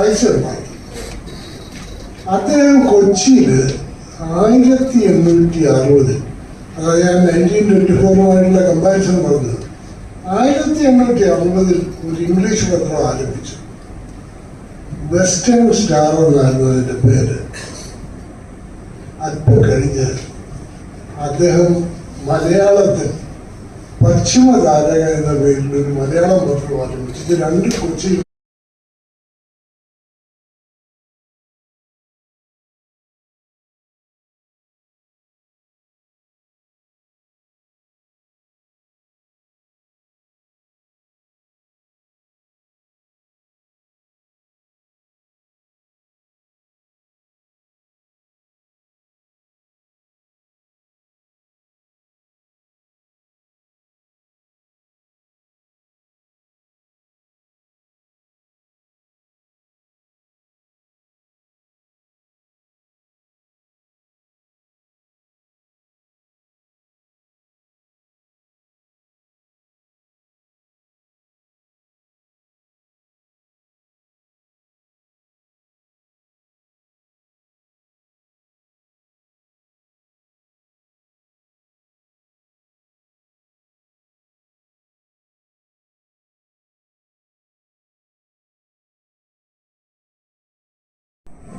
ഉണ്ടാക്കി അദ്ദേഹം കൊച്ചിയിൽ ആയിരത്തി എണ്ണൂറ്റി അറുപത് അതായത് ഞാൻ നയന്റീൻ ട്വന്റി ഫോറുമായിട്ടുള്ള കമ്പാരിസൺ പറഞ്ഞത് ആയിരത്തി എണ്ണൂറ്റി അറുപതിൽ ഒരു ഇംഗ്ലീഷ് പത്രം ആരംഭിച്ചു. വെസ്റ്റേൺ സ്റ്റാർ എന്നായിരുന്നു അതിന്റെ പേര്. അല്പം കഴിഞ്ഞ് അദ്ദേഹം മലയാളത്തിൽ പശ്ചിമ താരക എന്ന പേരിൽ ഒരു മലയാളം പത്രം ആരംഭിച്ചു. ഇത് രണ്ട് കൊച്ചി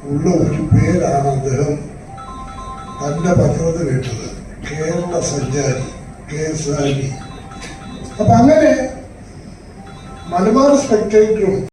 ഉള്ള ഒരു പേരാണ് അദ്ദേഹം തന്റെ പത്രത്തിൽ ഇട്ടത്. കേരള സഞ്ചാരി കെ ആർ അപ്പൊ അങ്ങനെ മലബാർ സ്പെക്ടേറ്ററും